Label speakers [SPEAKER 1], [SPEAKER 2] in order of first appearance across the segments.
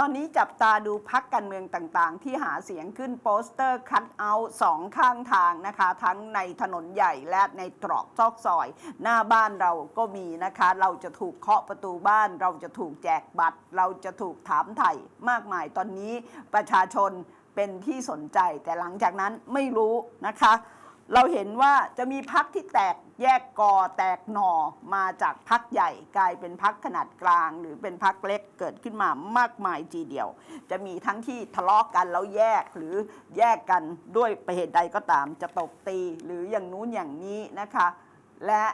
[SPEAKER 1] ตอนนี้จับตาดูพักการเมืองต่างๆ ที่หาเสียงขึ้นโปสเตอร์คัตเอาท์สองข้างทางนะคะ ทั้งในถนนใหญ่และในตรอกซอกซอย หน้าบ้านเราก็มีนะคะ เราจะถูกเคาะประตูบ้าน เราจะถูกแจกบัตร เราจะถูกถามไถ่มากมายตอนนี้ประชาชนเป็นที่สนใจแต่หลังจากนั้นไม่รู้นะคะ เราเห็นว่าจะมีพักที่แตกแยกกอแตกหน่อมาจากพักใหญ่กลายเป็นพักขนาดกลาง หรือเป็นพักเล็กเกิดขึ้นมามากมายทีเดียว จะมีทั้งที่ทะเลาะกันแล้วแยกหรือแยกกันด้วยประเหตุใดก็ตาม จะตบตีหรืออย่างนู้นอย่างนี้นะคะ และ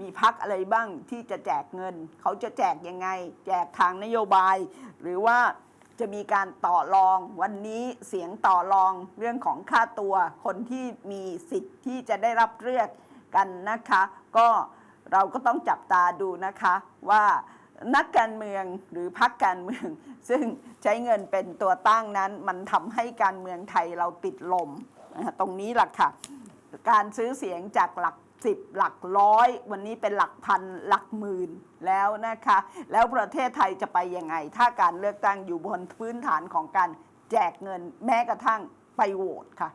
[SPEAKER 1] มีพักอะไรบ้างที่จะแจกเงิน เขาจะแจกยังไง แจกทางนโยบาย หรือว่า จะมีการต่อรองวันนี้เสียงต่อรองเรื่องของค่าตัว คนที่มีสิทธิ์ที่จะได้รับเลือกกันนะคะ ก็เราก็ต้องจับตาดูนะคะว่านักการเมืองหรือพักการเมือง ซึ่งใช้เงินเป็นตัวตั้งนั้น มันทำให้การเมืองไทยเราติดลม ตรงนี้หละค่ะ การซื้อเสียงจากหลัก สิบหลักร้อย วันนี้เป็นหลักพันหลักหมื่นแล้วนะคะ แล้วประเทศไทยจะไปยังไง ถ้าการเลือกตั้งอยู่บนพื้นฐานของการแจกเงินแม้กระทั่งไปโหวตค่ะ